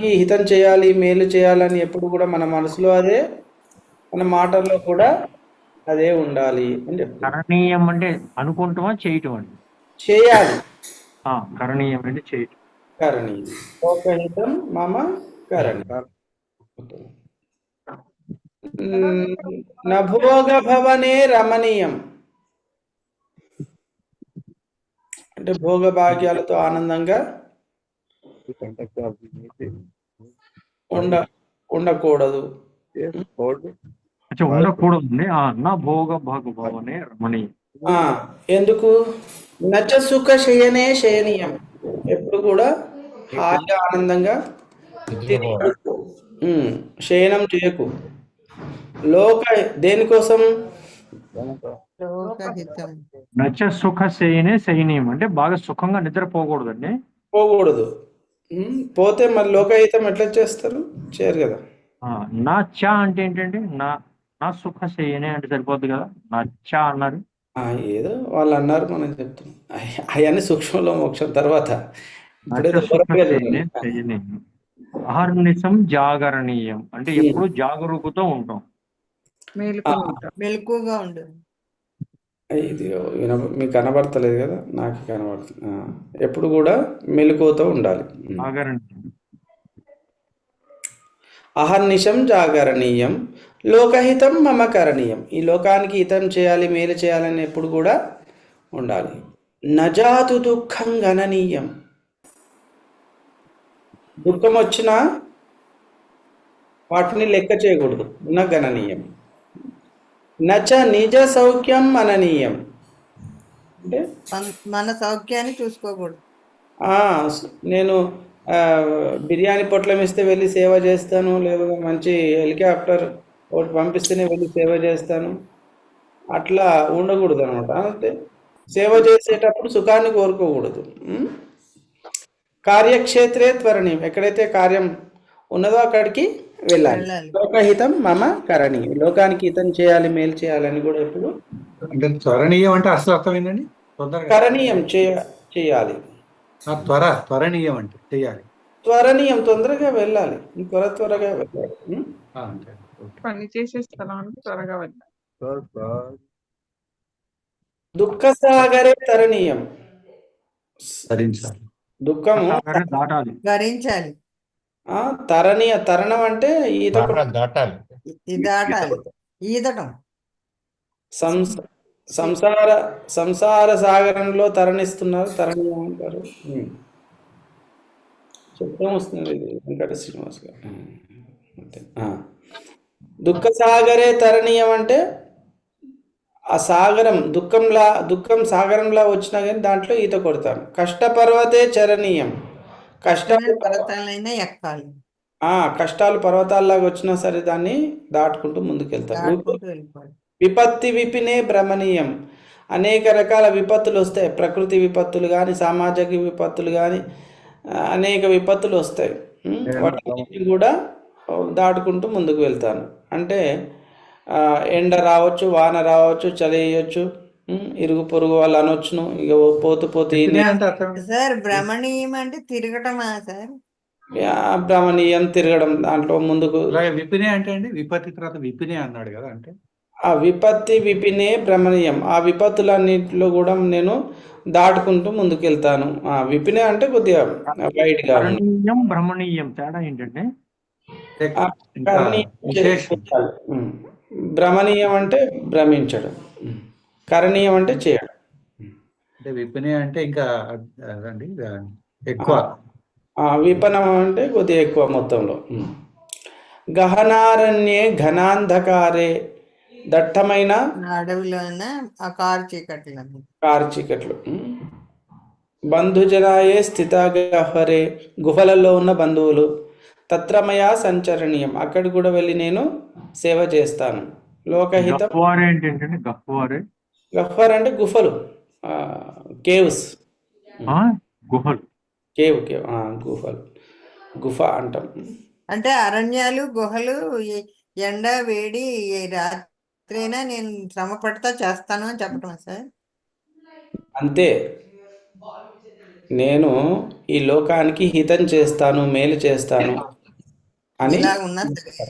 లోకానికి హితం చేయాలి మేలు చేయాలని ఎప్పుడు కూడా మన మనసులో అదే మన మాటల్లో కూడా అదే ఉండాలి అని కరణీయం అంటే అనుకుంటామా చేయటం అండి? చేయాలి. ఆ, కరణీయం అంటే చేయటం. కరణి లోకహితం మమ కరణి నభోగ భవనే రమణీయం. అంటే భోగ భాగ్యాలతో ఆనందంగా ఉండ ఉండకూడదు. ఉండకూడదు ఆ నా భోగ భాగభావనే రమణీయం. ఆ ఎందుకు? నచ్చ సుఖ శయనే శయనీయం. ఎప్పుడు కూడా హాయిగా ఆనందంగా శయనం చేయకు. లోక దేనికోసం? నచ్చ సుఖ శయనే శయనీయం. అంటే బాగా సుఖంగా నిద్రపోకూడదండి పోకూడదు. ఉమ్, పోతే మరి లోకహితం ఎట్లా చేస్తారు? చేయరు కదా. ఆ, నా చ అంటే ఏంటంటే నా నా సుఖ శయనే అంటే సరిపోద్ది కదా. నా చ అన్నారు. ఆ, ఏదో వాళ్ళు అన్నారు మనం చెప్తున్నాం. అవన్నీ సూక్ష్మంలో మోక్షం తర్వాత. ఇప్పుడేదో సుఖ అహర్నిశం జాగరణీయం. అంటే ఎప్పుడు జాగరూకతో ఉంటాం. మేలుకొని ఉంటాం. మెలకుగా ఉండు ఇది విన మీకు కనబడతలేదు కదా? నాకు కనబడుతుంది ఎప్పుడు కూడా మెలకువతో ఉండాలి. అహర్నిశం జాగరణీయం లోకహితం మమ కరణీయం. ఈ లోకానికి హితం చేయాలి మేలు చేయాలని ఎప్పుడు కూడా ఉండాలి. నజాతు దుఃఖం గణనీయం. దుఃఖం వచ్చినా వాటిని లెక్క చేయకూడదు. న గణనీయం. నచ నిజ సౌఖ్యం అననీయం. అంటే మన- సౌఖ్యాన్ని చూసుకోకూడదు. నేను బిర్యానీ పొట్లం ఇస్తే వెళ్ళి సేవ చేస్తాను లేదా మంచి హెలికాప్టర్ ఒకటి పంపిస్తేనే వెళ్ళి సేవ చేస్తాను. అట్లా ఉండకూడదు అనమాట అంటే సేవ చేసేటప్పుడు సుఖాన్ని కోరుకోకూడదు? కార్యక్షేత్రే త్వరణీయం. ఎక్కడైతే కార్యం ఉన్నదో అక్కడికి వెళ్ళాలి. లోకహితం మమ కరణి. లోకానికి హితం చేయాలి మేలు చేయాలని కూడా ఎప్పుడు? అంటే త్వరణీయం అంటే అసలు అర్థం ఏంటండి? తొందరగా కరణీయం చేయ చేయాలి. త్వర త్వరణీయం అంటే చెయ్యాలి త్వరణీయం తొందరగా వెళ్ళాలి. త్వర త్వరగా వెళ్ళాలి. పని చేసే స్థలానికి త్వరగా వెళ్ళాలి. దుఃఖ సాగరే తరణీయం. సాగరం దాటాలి. భరించాలి ఆ, తరణీయ తరణం అంటే ఈత దాటాలి. ఈదటం సంస సంసార సంసార సాగరంలో తరణిస్తున్నారు తరణీయం అంటారు. చెప్తాం వస్తుంది ఇది వెంకట శ్రీనివాస్ గారు. దుఃఖ సాగరే తరణీయం అంటే ఆ సాగరం దుఃఖంలా దుఃఖం సాగరంలా వచ్చినా కానీ దాంట్లో ఈత కొడతాను కష్టపర్వతే చరణీయం. కష్ట పర్వతాలైనా ఎక్కాలి. ఆ కష్టాలు పర్వతాల్లాగా వచ్చినా సరే దాన్ని దాటుకుంటూ ముందుకెళ్తారు. విపత్తి విపినే భ్రమణీయం. అనేక రకాల విపత్తులు వస్తాయి. ప్రకృతి విపత్తులు కానీ సామాజిక విపత్తులు కానీ అనేక విపత్తులు వస్తాయి. ఉం? వాటిని కూడా దాటుకుంటూ ముందుకు వెళ్తాను. అంటే ఎండ రావచ్చు వాన రావచ్చు చలి వేయచ్చు. ఇరుగు పొరుగు వాళ్ళు అనొచ్చును. ఇక పోతూ పోతూ? సార్ భ్రమణీయం అంటే తిరగటమా సార్? యా, భ్రమణీయం తిరగడం దాంట్లో ముందుకు. విపినే అంటే అండి? విపత్తి తర్వాత విపినే అన్నాడు కదా అంటే? ఆ విపత్తి విపినే భ్రమణీయం. ఆ విపత్తులన్నింటిలో కూడా నేను దాటుకుంటూ ముందుకెళ్తాను. ఆ విపినే అంటే కొద్దిగా ఉంది. కరణీయం భ్రమణీయం తేడా ఏంటంటే. భ్రమణీయం అంటే భ్రమించడం. కరణీయం అంటే చేయడం అంటే విపినే అంటే ఇంకా ఎక్కువ. ఆ విపణం అంటే కొద్దిగా ఎక్కువ మొత్తంలో. గహనారణ్యే ఘనాంధకారే దట్టమైన అడవిలోన ఆ కారు చీకట్లని కారు చీకట్లు. బంధుజనాయే స్థిత గహ్వరే గుహలలో ఉన్న బంధువులు తత్రమయ సంచరణీయం. అక్కడ కూడా వెళ్ళి నేను సేవ చేస్తాను. లోకహితం ఏంటంటే గహ్వారే గహ్వర్ అంటే గుఫలు. కేవ్స్. ఆ, గుహలు. కేవ్ కేవ్ ఆ, గుఫలు గుఫ అంటాం. అంటే అరణ్యాలు గుహలు ఎండ వేడి రాత్రైనా నేను శ్రమ పడతా చేస్తాను అని చెప్పటం సార్? అంతే. నేను ఈ లోకానికి హితం చేస్తాను మేలు చేస్తాను అని ఇలా ఉన్నా సరే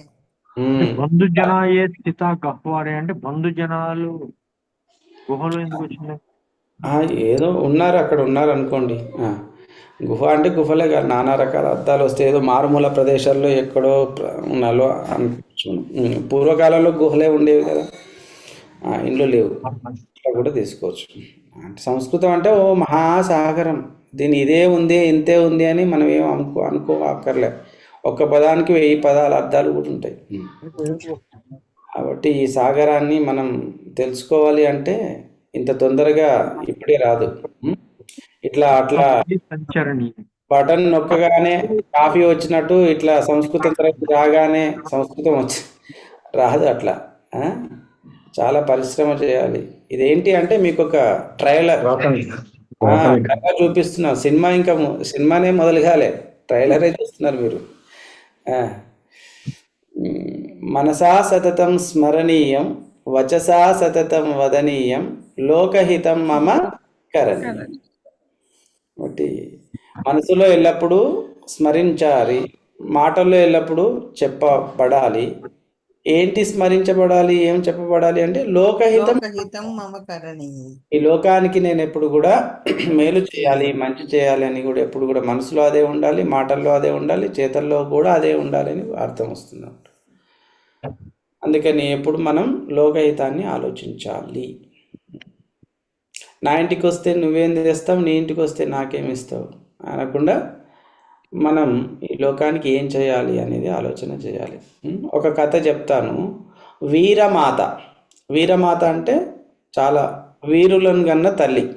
ఉమ్, బంధు జనాయే స్థిత గహ్వారే అంటే బంధు జనాలు గుహలో ఎందుకు వచ్చింది? ఏదో ఉన్నారు అక్కడ ఉన్నారు అనుకోండి. గుహ అంటే గుహలే కాదు నానా రకాల అర్థాలు వస్తాయి ఏదో మారుమూల ప్రదేశాల్లో ఎక్కడో ఉన్నాలో అనుకోవచ్చు పూర్వకాలంలో గుహలే ఉండేవి కదా. ఆ, ఇండ్లు లేవు. ఇట్లా కూడా తీసుకోవచ్చు. అంటే సంస్కృతం అంటే ఓ మహాసాగరం. దీని ఇదే ఉంది ఇంతే ఉంది అని మనం ఏం అనుకో అనుకో అక్కర్లే ఒక్క పదానికి వెయ్యి పదాల అర్థాలు కూడా ఉంటాయి. కాబట్టి ఈ సాగరాన్ని మనం తెలుసుకోవాలి అంటే ఇంత తొందరగా ఇప్పుడే రాదు? ఇట్లా అట్లా బటన్ నొక్కగానే కాఫీ వచ్చినట్టు ఇట్లా సంస్కృతం తరగతి రాగానే సంస్కృతం వచ్చి రాదు అట్లా. ఆ? చాలా పరిశ్రమ చేయాలి. ఇదేంటి అంటే మీకు ఒక ట్రైలర్ చూపిస్తున్నారు. సినిమా ఇంకా సినిమానే మొదలు కాలే ట్రైలరే చూస్తున్నారు మీరు. మనసా సతతం స్మరణీయం వచసా సతతం వదనీయం లోకహితం మమ కరణీయం మనసులో ఎల్లప్పుడూ స్మరించాలి మాటల్లో ఎల్లప్పుడూ చెప్పబడాలి. ఏంటి స్మరించబడాలి ఏం చెప్పబడాలి అంటే లోకహితం ఈ లోకానికి నేను ఎప్పుడు కూడా మేలు చేయాలి మంచి చేయాలి అని కూడా ఎప్పుడు కూడా మనసులో అదే ఉండాలి మాటల్లో అదే ఉండాలి చేతల్లో కూడా అదే ఉండాలి అని అర్థం వస్తుంది. అందుకని ఎప్పుడు మనం లోకహితాన్ని ఆలోచించాలి. నా ఇంటికి వస్తే నువ్వేం చేస్తావు? నీ ఇంటికి వస్తే నాకేమి ఇస్తావు? అనకుండా మనం ఈ లోకానికి ఏం చేయాలి అనేది ఆలోచన చేయాలి? ఒక కథ చెప్తాను. వీరమాత. వీరమాత అంటే చాలా వీరులను గన్న తల్లి.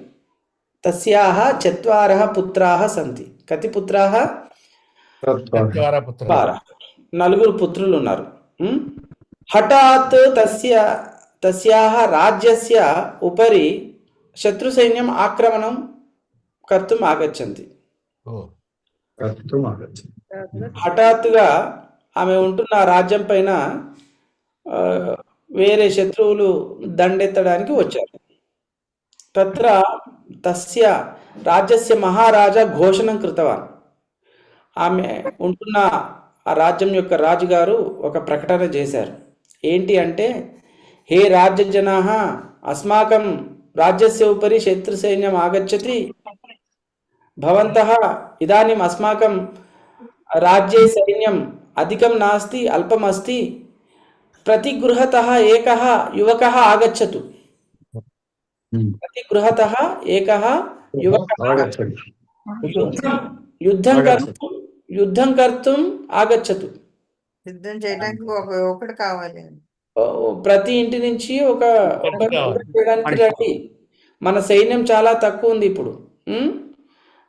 తస్యాహ చత్వారः పుత్రాः సంతి. కతి పుత్రాः? చత్వారः. నలుగురు పుత్రులు ఉన్నారు? హఠాత్ తస్య తస్యాహ రాజ్యస్య ఉపరి శత్రు సైన్యం ఆక్రమణం కర్తుం ఆగచ్చంతి. కర్తుం ఆగచ్చ హఠాత్తుగా ఆమె ఉంటున్న ఆ రాజ్యం పైన వేరే శత్రువులు దండెత్తడానికి వచ్చారు. తత్ర తస్య రాజ్యస్య మహారాజా ఘోషణం కృతవాన్. ఆమె ఉంటున్న ఆ రాజ్యం యొక్క రాజుగారు ఒక ప్రకటన చేశారు. ఏంటి అంటే హే రాజ్య రాజ్యజనా అస్మాకం రాజ్యస్య ఉపరి శత్రు సైన్యం ఆగచ్చతి. భవంత ఇదానీం అస్మాకం రాజ్య సైన్యం అధికం నాస్తి అల్పమస్తి. ప్రతి గృహత ఏక యువక ఆగచ్చతు. ప్రతి గృహత ఏక యువక యుద్ధం కర్తు యుద్ధం కర్తుం ఆగచ్చతు. సిద్ధం చేయడానికి ఒక ఒకటి కావాలి ప్రతి ఇంటి నుంచి ఒక చేయడానికి రండి. మన సైన్యం చాలా తక్కువ ఉంది ఇప్పుడు. ఉం?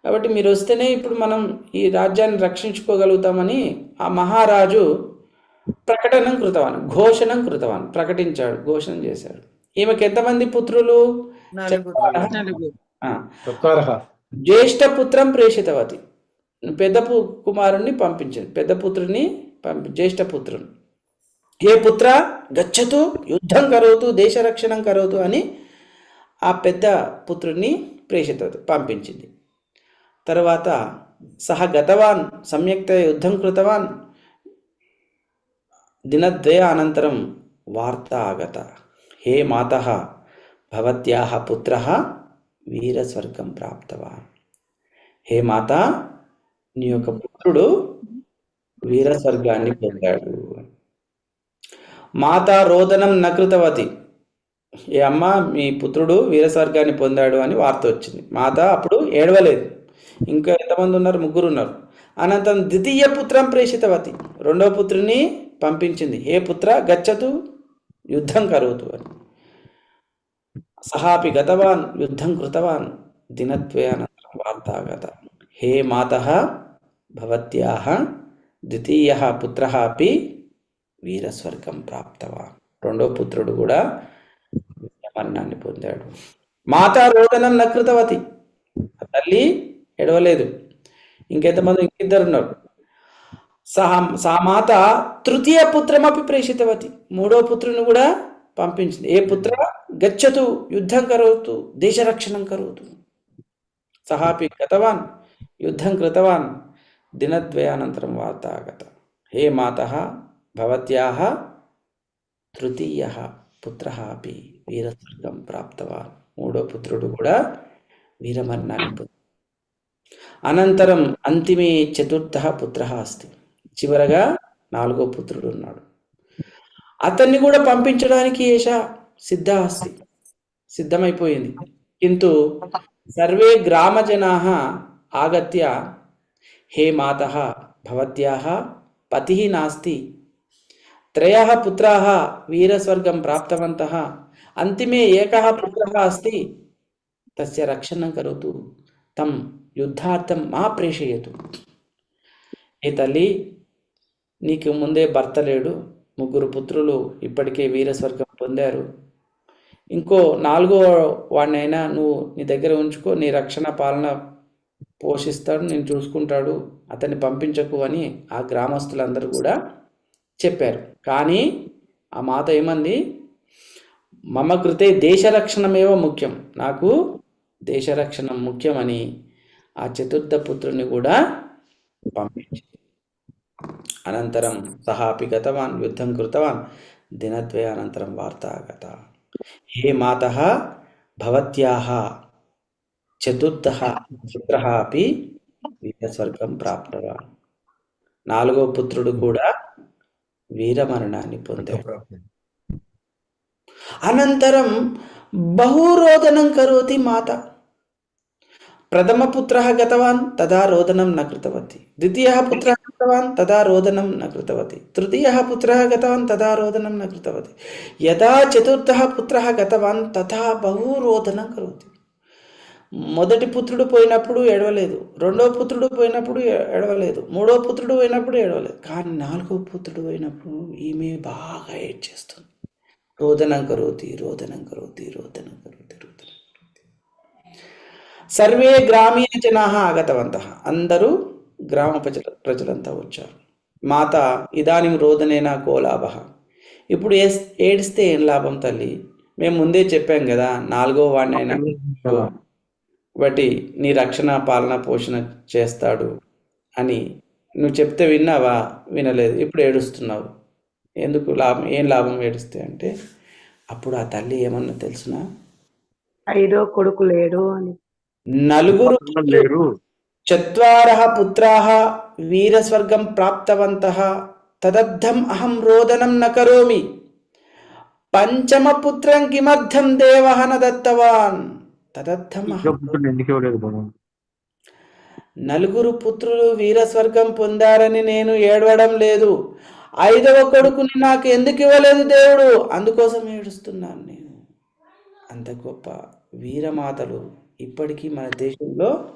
కాబట్టి మీరు వస్తేనే ఇప్పుడు మనం ఈ రాజ్యాన్ని రక్షించుకోగలుగుతామని ఆ మహారాజు ప్రకటనం కృతవాన్ ఘోషణం కృతవాన్ ప్రకటించాడు ఘోషణ చేశాడు. ఈమెకి ఎంతమంది పుత్రులు? నలుగురు. ఆ, జ్యేష్ఠ పుత్రం ప్రేషితవతి. పెద్ద పు- కుమారుణ్ణి పంపించింది పెద్ద పుత్రుని పంపి జ్యేష్ఠ పుత్రుని ఏ పుత్ర గచ్చతు యుద్ధం కరోతు దేశరక్షణం కరోతు అని ఆ పెద్ద పుత్రుని ప్రేషితవతి పంపించింది. తర్వాత సహ గతవాన్ సమ్యక్త యుద్ధం కృతవాన్ దినద్వయ అనంతరం వార్త ఆగత హే మాత భవత్యాహ పుత్ర వీరస్వర్గం ప్రాప్తవాన్. హే మాత నీ యొక్క పుత్రుడు వీరస్వర్గాన్ని పొందాడు. మాత రోదనం నకృతవతి. ఏ అమ్మ మీ పుత్రుడు వీరస్వర్గాన్ని పొందాడు అని వార్త వచ్చింది. మాత అప్పుడు ఏడవలేదు. ఇంకా ఎంతమంది ఉన్నారు? ముగ్గురు ఉన్నారు అనంతరం ద్వితీయ పుత్రం ప్రేషితవతి. రెండవ పుత్రుని పంపించింది. ఏ పుత్ర? గచ్చతు యుద్ధం కరోతు అని. సహాపి గతవాన్ యుద్ధం కృతవాన్. దినద్వయానంతరం వార్తాగత. హే మాత భవత్యాహ ద్వితీయ పుత్ర అపి వీరస్వర్గం ప్రాప్తవా రెండో పుత్రుడు కూడా మరణాన్ని పొందాడు. మాతా రోదనం నకృతవతి తల్లి ఎడవలేదు ఇంకెంతమంది ఇంకిద్దరు ఉన్నారు సహా సా మాత తృతీయ పుత్రమపి ప్రేషితవతి. మూడో పుత్రుని కూడా పంపించింది. ఏ పుత్ర? గచ్చతు యుద్ధం కరోతు దేశరక్షణం కరోతు. సహాపి గతవాన్ యుద్ధం కృతవాన్. దినద్వయానంతరం వార్త ఆగత హే మాత భవత్యాः తృతీయ పుత్ర అపి వీరస్వర్గం ప్రాప్తవాన్ మూడో పుత్రుడు కూడా వీరమరణాన్ని అనంతరం అంతిమే చతుర్థ పుత్ర అస్తి. చివరగా నాలుగో పుత్రుడు ఉన్నాడు. అతన్ని కూడా పంపించడానికి ఏష సిద్ధ అస్తి. సిద్ధమైపోయింది. కింటు సర్వే గ్రామజనా ఆగత్య హే మాత భవత్యా పతి నాస్తి. త్రయ పుత్రా వీరస్వర్గం ప్రాప్తవంత. అంతిమే ఏక పుత్ర అస్తి. తస్య రక్షణం కరోతు. తం యుద్ధార్థం మా ప్రేషయతు. ఈ తల్లి నీకు ముందే భర్త లేడు. ముగ్గురు పుత్రులు ఇప్పటికే వీరస్వర్గం పొందారు. ఇంకో నాలుగో వాడినైనా నువ్వు నీ దగ్గర ఉంచుకో నీ రక్షణ పాలన పోషిస్తాడు నేను చూసుకుంటాడు అతన్ని పంపించకు అని ఆ గ్రామస్తులందరూ కూడా చెప్పారు. కానీ ఆ మాత ఏమంది? మమ కృతే దేశరక్షణమేవ ముఖ్యం. నాకు దేశరక్షణ ముఖ్యమని ఆ చతుర్థ పుత్రుని కూడా పంపించింది. అనంతరం సహాపి గతవాన్ యుద్ధం కృతవాన్ దినద్వయానంతరం వార్త ఆగత హే మాత భవత్యాహ చతుర్థ పుత్ర అపి వీరస్వర్గం ప్రాప్తవాన్ నాలుగో పుత్రుడు కూడా వీరమరణాన్ని పొందాడు. అనంతరం బహురోదనం కరోతి మాత. ప్రథమపుత్రः గతవాన్ తదా రోదనం న కృతవతి. ద్వితీయ పుత్ర గతవాన్ తదా రోదనం న కృతవతి. తృతీయ పుత్ర గతవాన్ తదా రోదనం న కృతవతి. యదా చతుర్థ పుత్ర గతవాన్ తథా బహురోదనం కరోతి. మొదటి పుత్రుడు పోయినప్పుడు ఎడవలేదు రెండో పుత్రుడు పోయినప్పుడు ఎడవలేదు మూడో పుత్రుడు పోయినప్పుడు ఎడవలేదు కానీ నాలుగో పుత్రుడు పోయినప్పుడు ఈమె బాగా ఏడ్చేస్తుంది రోదనం కరోతి రోదనం కరోతి రోదనం కరోతి రోదనం సర్వే గ్రామీణ జనా ఆగతవంత. అందరూ గ్రామ ప్రజల ప్రజలంతా వచ్చారు. మాత ఇదానిం రోదనేనా కో లాభ ఇప్పుడు ఏ ఏడిస్తే ఏం లాభం తల్లి? మేము ముందే చెప్పాం కదా నాలుగో వాడినైనా బట్టి నీ రక్షణ పాలన పోషణ చేస్తాడు అని. నువ్వు చెప్తే విన్నావా? వినలేదు. ఇప్పుడు ఏడుస్తున్నావు. ఎందుకు లాభం? ఏం లాభం ఏడిస్తే అంటే అప్పుడు ఆ తల్లి ఏమన్నా తెలుసునా? ఐదో కొడుకు లేడు అని. నలుగురు లేరు. చత్వారः పుత్రాः వీరస్వర్గం ప్రాప్తవంతः తదర్థం అహం రోదనం న కరోమి పంచమపుత్రం కిమర్థం దేవः న దత్తవాన్ తదర్థం ఎందుకు ఇవ్వలేదు నలుగురు పుత్రులు వీరస్వర్గం పొందారని నేను ఏడవడం లేదు. ఐదవ కొడుకుని నాకు ఎందుకు ఇవ్వలేదు దేవుడు? అందుకోసం ఏడుస్తున్నాను నేను. అంత గొప్ప వీరమాతలు ఇప్పటికీ మన దేశంలో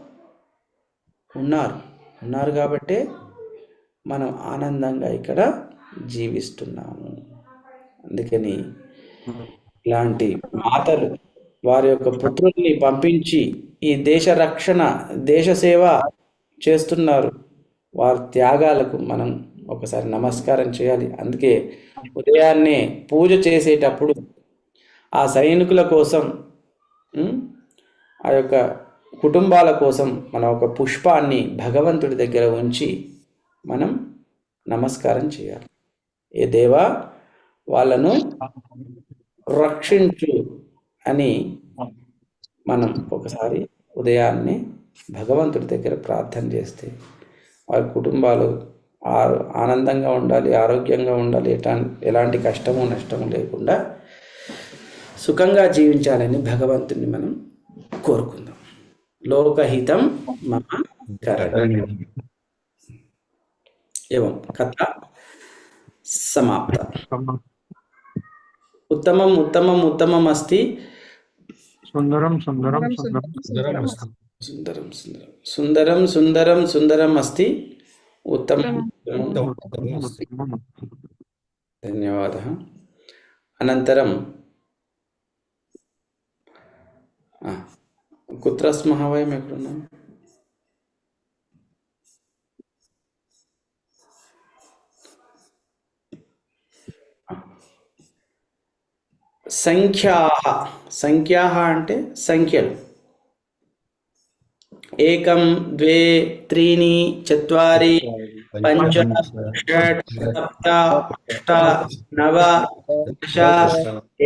ఉన్నారు. ఉన్నారు కాబట్టే మనం ఆనందంగా ఇక్కడ జీవిస్తున్నాము. అందుకని ఇలాంటి మాతలు వారి యొక్క పుత్రుల్ని పంపించి ఈ దేశ రక్షణ దేశ సేవ చేస్తున్నారు. వారి త్యాగాలకు మనం ఒకసారి నమస్కారం చేయాలి. అందుకే ఉదయాన్నే పూజ చేసేటప్పుడు ఆ సైనికుల కోసం ఆ యొక్క కుటుంబాల కోసం మనం ఒక పుష్పాన్ని భగవంతుడి దగ్గర ఉంచి మనం నమస్కారం చేయాలి. ఏ దేవా వాళ్ళను రక్షించు. అని మనం ఒకసారి ఉదయాన్నే భగవంతుడి దగ్గర ప్రార్థన చేస్తే వారి కుటుంబాలు ఆనందంగా ఉండాలి ఆరోగ్యంగా ఉండాలి ఎటా ఎలాంటి కష్టము నష్టము లేకుండా సుఖంగా జీవించాలని భగవంతుని మనం కోరుకుందాం. లోకహితం మన ఏం కథ సమాప్త. ఉత్తమం ఉత్తమం ఉత్తమం అస్తి సుందరం సుందరం సుందరం అస్తి. ఉత్తమం ధన్యవాద. అనంతరం కుత్ర స్మः వయం ఎక్కడున్నాం సంఖ్యాహ సంఖ్యాహ అంటే సంఖ్యలు. ఏకం ద్వే త్రీని చత్వారి పంచ షట్ సప్త అష్ట నవ दश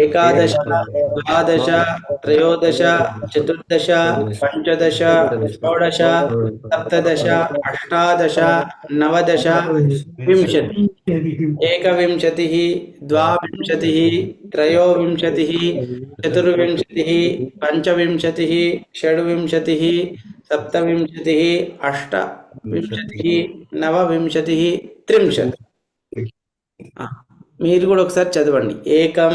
एकादश द्वादश त्रयोदश चतुर्दश पञ्चदश षोडश सप्तदश अष्टादश नवदश विंशति। एकविंशतिः द्वाविंशतिः त्रयोविंशतिः चतुर्विंशतिः पञ्चविंशतिः षड्विंशतिः सप्तविंशतिः अष्टविंशतिः नवविंशतिः त्रिंशत्। మీరు కూడా ఒకసారి చదవండి. ఏకం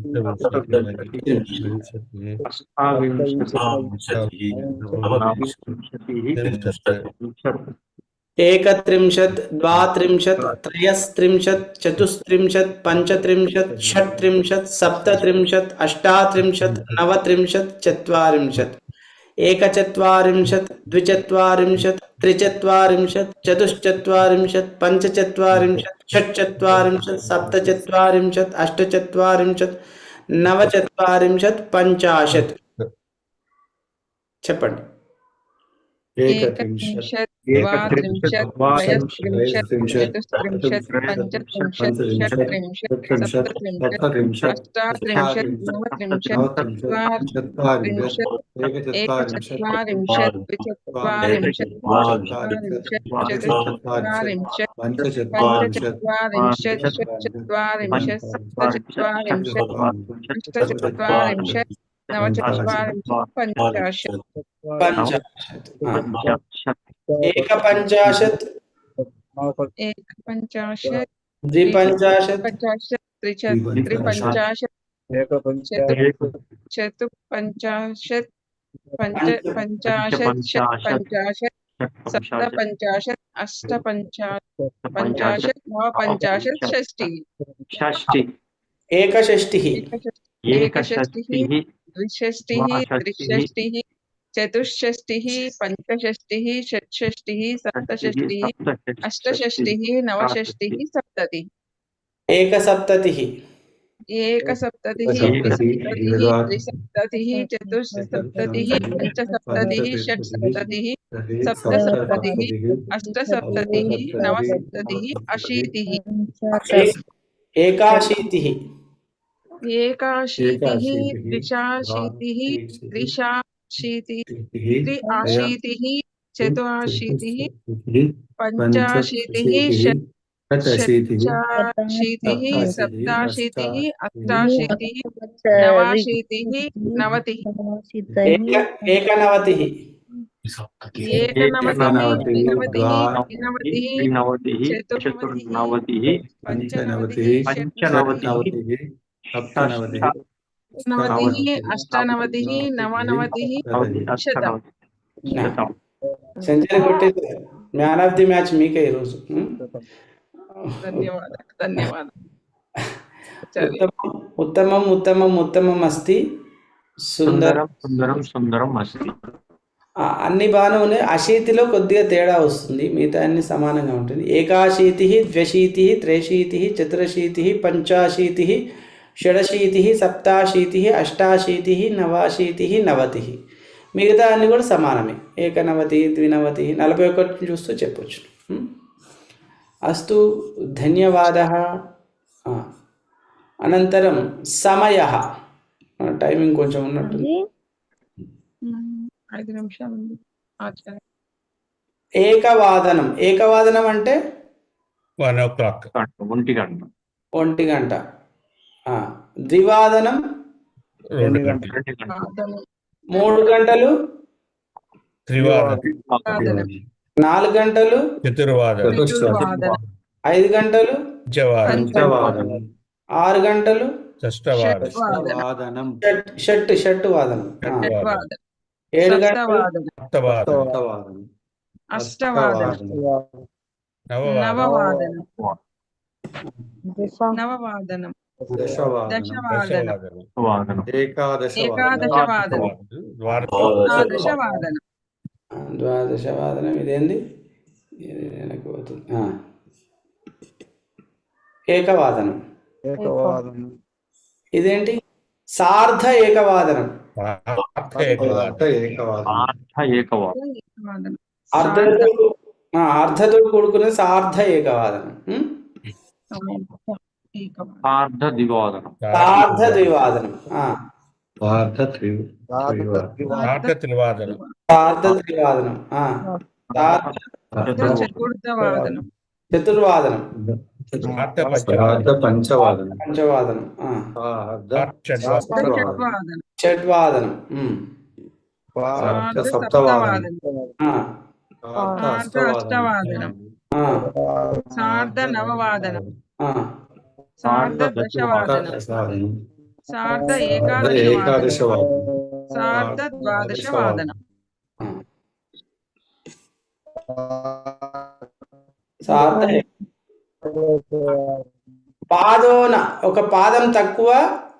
एकत्रिंशत् द्वात्रिंशत् त्रयस्त्रिंशत् चतुस्त्रिंशत् पञ्चत्रिंशत् षट्त्रिंशत् सप्तत्रिंशत् अष्टात्रिंशत् नवत्रिंशत् चत्वारिंशत्। एकचत्वारिंशत् द्विचत्वारिंशत् त्रिचत्वारिंशत् चतुश्चत्वारिंशत् पञ्चचत्वारिंशत् षट्चत्वारिंशत् सप्तचत्वारिंशत् अष्टचत्वारिंशत् नवचत्वारिंशत् पञ्चाशत्। छप्पन्। एकत्रिंशत्। चत्वारिंशत् एकपञ्चाशत्। एकपञ्चाशत्। द्विपञ्चाशत्। त्रिपञ्चाशत् चतुपञ्चाशत् पञ्चाशत् षट्पञ्चाशत् चतुष्षष्टि पंचष्टि षट्षष्टि सप्तष्टि अष्टष्टि नवष्टि सप्तति एक सप्तति। एक सप्तति सप्तति नवषष्टिः पंच सप्तति षट सप्तति सप्त सप्तति अष्ट सप्तति नव सप्तति अशीति। एकाशीति। एकाशीति त्रिशाशीति त्रिशा त्रिशीतिः त्रिआशीतिः चतुराशीतिः पञ्चाशीतिः षट्शीतिः सप्ताशीतिः अष्टाशीतिः नवाशीतिः नवतिः एकनवतिः चतुर्नवतिः पञ्चनवतिः सप्तनवतिः नवतिः अष्टनवतिः नवनवतिः శతం. శతం సెంచరీ కొట్టేది మ్యాన్ ఆఫ్ ది మ్యాచ్ మీకే ఈరోజు ఉం? धन्यवादः धन्यवादः चलिए ఉత్తమం ఉత్తమం ఉత్తమం ఉత్తమం అస్తి సుందరం సుందరం సుందరం సుందరం అస్తి ఆ, అన్ని బాగానే ఉన్నాయి అశీతిలో కొద్దిగా తేడా వస్తుంది మిగతా అన్ని సమానంగా ఉంటుంది ఏకాశీతి ద్వ్యశీతి త్రైశీతి చతురశీతి పంచాశీతి షడశీతి సప్తాశీతి అష్టాశీతి నవాశీతి నవతి. మిగతా అన్ని కూడా సమానమే. ఏకనవతి ద్వినవతి నలభై ఒకటి చూస్తూ చెప్పొచ్చు? అస్తు ధన్యవాద. అనంతరం సమయ. టైమింగ్ కొంచెం ఉన్నట్టుంది. ఐదు నిమిషాలు ఉంది ఆచార్య ఏకవాదనం. ఏకవాదనం అంటే? One o'clock. గంట ఒంటి గంట. ఒంటి గంట. ద్వివాదనం మూడు గంటలు. నాలుగు గంటలు. చతుర్వాదం చతుర్వాదనం. ఐదు గంటలు. ఆరు గంటలు. షట్ షట్ వాదనం ఏడు గంటలు. అష్టవాదనం. నవవాదనం. నవవాదనం. దశవాదనం. దశవాదనం. దశవాదనం. వాదనం ఏకాదశ ఏకాదశవాదనం. ద్వాదశవాదనం. ద్వాదశవాదనం. ద్వాదశ వాదనం ఇదేంది వెనక్కి పోతుంది. ఏకవాదనం. ఇదేంటి? సార్ధ ఏకవాదనం. అర్ధతో కూడుకునే సార్ధ ఏకవాదనం. ఉం? ఏకవాదనం పార్థ దివాదనం సార్ధ ద్వివాదనం ఆ, భారత త్రి- త్రివాదనం త్రివాదనం సార్ధ ద్వివాదనం ఆ, సార్ధ చతుర్థవాదనం చతుర్వాదనం భారత పంచవాదనం పంచవాదనం షడ్వాదనం సప్తవాదనం అష్టవాదనం. సార్ధ నవవాదనం ఆ, సార్ధ దశవాదనం. దశవాదనం. సార్ధ భారత ఏకాదశవాదనం. ఏకాదశవాదనం. సార్ధ ద్వాదశవాదనం. ఆ. సార్ధ పాదోన ఒక పాదం తక్కువ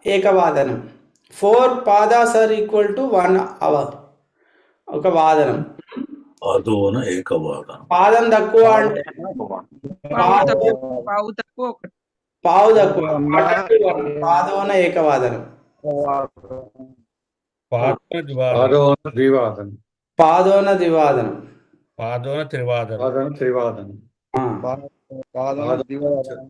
ఏకవాదనం. Four పాదాస్ are equal to one hour ఒక వాదనం. అదోన ఏకవాదనం. పాదం తక్కువ అంటే పావు తక్కువ పావు. పాదోన ఏకవాదనం. పాదోన ద్వివాదనం. పాదోన త్రివాదనం. పాదోన త్రివాదనం.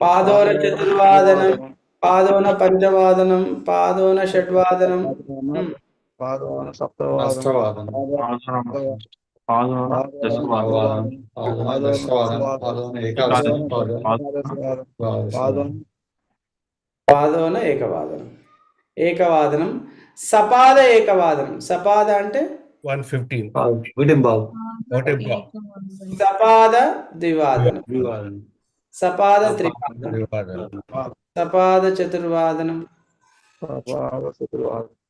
పాదోన చతుర్వాదనం. పాదోన పంచవాదనం పాదోన షడ్వాదనం. పాదోన దశవాదనం పాదోన ఏకవాదనం ఏకవాదనం సపాద ఏకవాదనం సపాద అంటే? One fifteen. సపాద ద్వివాదనం సపాద త్రివాదనం త్రివాదనం సపాద చతుర్వాదనం.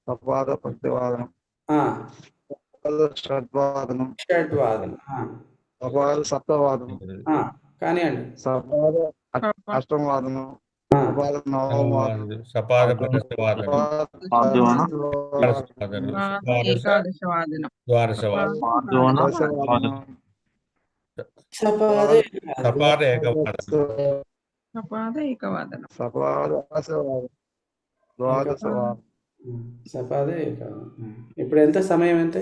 సపాద పంచవాదనం ఆ, షడ్వాదనం షడ్వాదనం ఆ, సపాద సప్తవాదనం ఆ, కానివ్వండి. సపాద అష్టమవాదనం ఆ, సపాద నవవాదనం సపాద ఏకవాదనం. ఏకవాదనం. ద్వాదశవాదనం ఆ. ఇప్పుడు ఎంత సమయం ఎంత?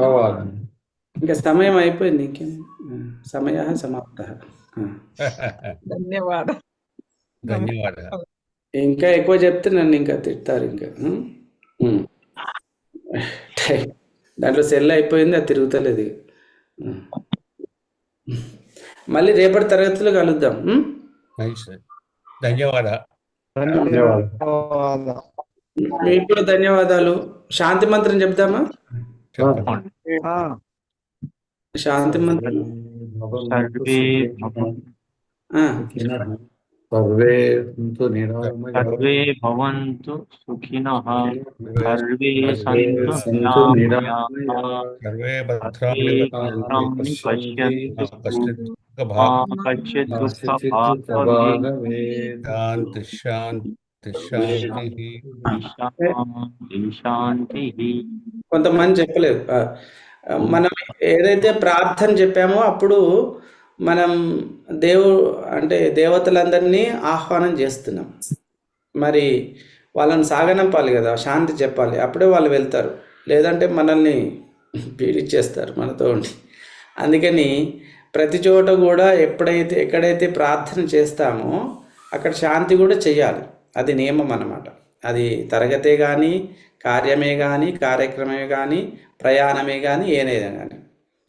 నవవాదనం. ఇంకా సమయం అయిపోయింది ఇంకేం. సమయ సమాప్త. ధన్యవాద ఇంకా ఎక్కువ చెప్తే నన్ను ఇంకా తిడతారు ఇంకా. దాంట్లో సెల్ అయిపోయింది అది తిరుగుతలేదు. మళ్ళీ రేపటి తరగతిలో కలుద్దాం. ధన్యవాదాలు. మీకు కూడా ధన్యవాదాలు. శాంతి మంత్రం ఆ, శాంతి మంత్రం. సర్వే సర్వే భవంతు సుఖినః సర్వే సంతు. సర్వే భద్రాణి పశ్యంతు పశ్యతు. శాంతి శాంతి శాంతి శాంతి శాంతి కొంతమంది చెప్పలేదు మనం ఏదైతే ప్రార్థన చెప్పామో అప్పుడు మనం దేవు అంటే దేవతలందరినీ ఆహ్వానం చేస్తున్నాం. మరి వాళ్ళని సాగనంపాలి కదా శాంతి చెప్పాలి. అప్పుడే వాళ్ళు వెళ్తారు. లేదంటే మనల్ని పీడిచ్చేస్తారు మనతో ఉండి. అందుకని ప్రతి చోట కూడా ఎప్పుడైతే ఎక్కడైతే ప్రార్థన చేస్తామో అక్కడ శాంతి కూడా చేయాలి. అది నియమం అన్నమాట. అది తరగతే కానీ కార్యమే కానీ కార్యక్రమమే కానీ ప్రయాణమే కానీ ఏదైనా కానీ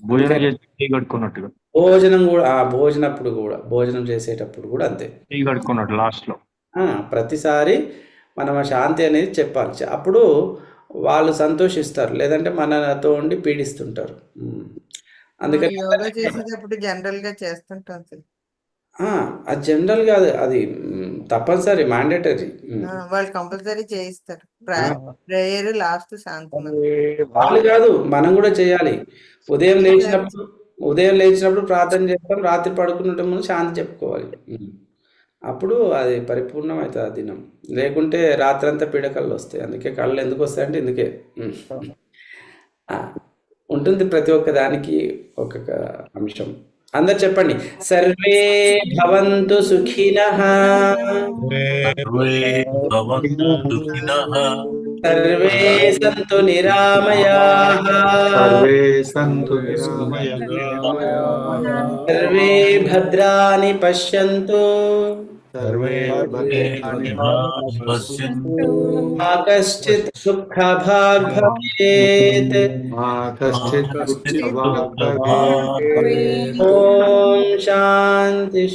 భోజనం చేసి భోజనం కూడా ఆ భోజనప్పుడు కూడా భోజనం చేసేటప్పుడు కూడా అంతే. టీ కడుక్కున్నట్టు లాస్ట్లో ఆ, ప్రతిసారి మనం ఆ శాంతి అనేది చెప్పాలి. అప్పుడు వాళ్ళు సంతోషిస్తారు లేదంటే మనతో ఉండి పీడిస్తుంటారు. అందుకని యోగా చేసేటప్పుడు జనరల్గా చేస్తుంటాం సార్. ఆ, అది జనరల్ కాదు అది తప్పనిసరి మ్యాండేటరీ. వాళ్ళు కంపల్సరీ చేయిస్తారు. ప్రేయర్ లాస్ట్ శాంతి వాళ్ళు కాదు మనం కూడా చేయాలి. ఉదయం లేచినప్పుడు ఉదయం లేచినప్పుడు ప్రార్థన చేస్తాం రాత్రి పడుకునే ముందు శాంతి చెప్పుకోవాలి. అప్పుడు అది పరిపూర్ణం అవుతుంది ఆ దినం. లేకుంటే రాత్రంతా పీడకళ్ళు వస్తాయి. అందుకే కళ్ళు ఎందుకు వస్తాయంటే ఇందుకే. ఉంటుంది ప్రతి ఒక్క దానికి ఒక్కొక్క అంశం. అందరు చెప్పండి. సర్వే భవంతు సుఖినః. సర్వే భవంతు సుఖినః సర్వే సంతు నిరామయాః సర్వే సంతు నిరామయ సర్వే భద్రాని పశ్యంతు సర్వే భద్రాణి పశ్యంతు మా కశ్చిత్ దుఃఖభాగ్ భవేత్ మా కశ్చిత్ ఓం శాంతి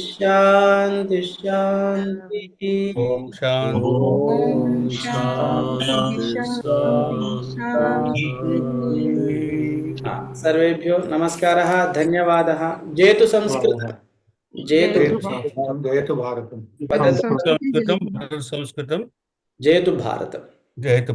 జయతు భారతం. సంస్కృతం సంస్కృతం. జేతు భారతం. జయతు